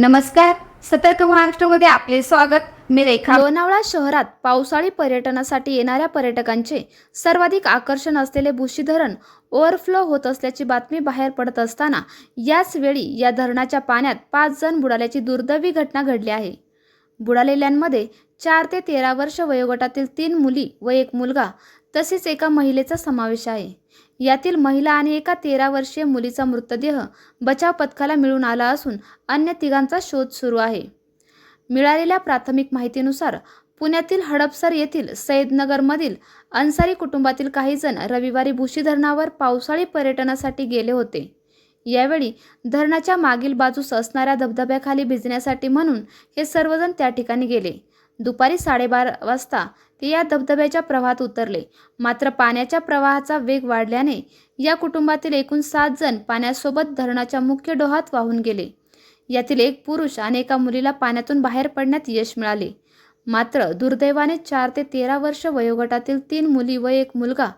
नमस्कार. सतर्क महाराष्ट्रामध्ये आपले स्वागत. मी रेखा. लोणावळा शहरात पावसाळी पर्यटनासाठी येणाऱ्या पर्यटकांचे सर्वाधिक आकर्षण असलेले भुशी धरण ओव्हरफ्लो होत असल्याची बातमी बाहेर पडत असताना याच वेळी या धरणाच्या पाण्यात पाच जण बुडाल्याची दुर्दैवी घटना घडली आहे. बुडालेल्यांमध्ये चार ते तेरा वर्ष वयोगटातील तीन मुली व एक मुलगा तसेच एका महिलेचा समावेश आहे. यातील महिला आणि एका तेरा वर्षीय मुलीचा मृतदेह बचाव पथकाला मिळून आला असून अन्य तिघांचा शोध सुरू आहे. मिळालेल्या प्राथमिक माहितीनुसार पुण्यातील हडपसर येथील सैदनगरमधील अन्सारी कुटुंबातील काही जण रविवारी भुशी धरणावर पावसाळी पर्यटनासाठी गेले होते. यावेळी धरणाच्या मागील बाजूस असणाऱ्या धबधब्याखाली भिजण्यासाठी म्हणून हे सर्वजण त्या ठिकाणी गेले. दुपारी साडेबारा वाजता ते या धबधब्याच्या प्रवाहात उतरले. मात्र पाण्याच्या प्रवाहाचा वेग वाढल्याने या कुटुंबातील एकूण सात जण पाण्यासोबत धरणाच्या मुख्य डोहात वाहून गेले. यातील एक पुरुष आणि एका मुलीला पाण्यातून बाहेर पडण्यात यश मिळाले. मात्र दुर्दैवाने चार ते तेरा वर्ष वयोगटातील तीन मुली व एक मुलगा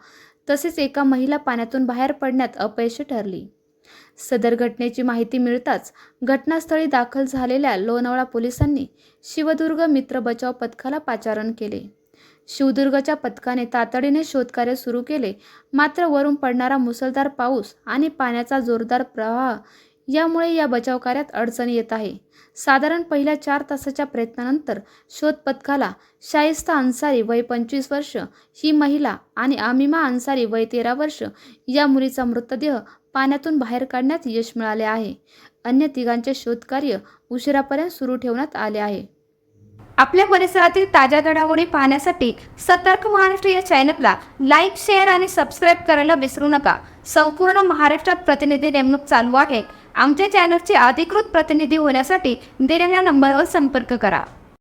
तसेच एका महिला पाण्यातून बाहेर पडण्यात अपयशी ठरली. सदर घटनेची माहिती मिळताच घटनास्थळी दाखल झालेल्या लोणावळा पोलिसांनी शिवदुर्ग मित्र बचाव पथकाला पाचारण केले. शिवदुर्गच्या पथकाने तातडीने शोधकार्य सुरू केले. मात्र वरून पडणारा मुसळधार पाऊस आणि पाण्याचा जोरदार प्रवाह यामुळे या बचाव कार्यात अडचणी येत आहे. साधारण पहिल्या चार तासाच्या प्रयत्नानंतर शोध पथकाला शाइस्ता अन्सारी वय पंचवीस वर्ष ही महिला आणि आमिमा अन्सारी वय तेरा वर्ष या मुलीचा मृतदेह पाण्यातून बाहेर काढण्यात यश मिळाले आहे. अन्य तिघांचे शोधकार्य उशिरापर्यंत सुरू ठेवण्यात आले आहे. आपल्या परिसरातील ताज्या घडामोडी पाहण्यासाठी सतर्क महाराष्ट्र या चॅनलला लाईक शेअर आणि सबस्क्राईब करायला विसरू नका. संपूर्ण महाराष्ट्रात प्रतिनिधी नेमणूक चालू आहे. आमच्या चॅनलचे अधिकृत प्रतिनिधी होण्यासाठी दिलेल्या नंबरवर संपर्क करा.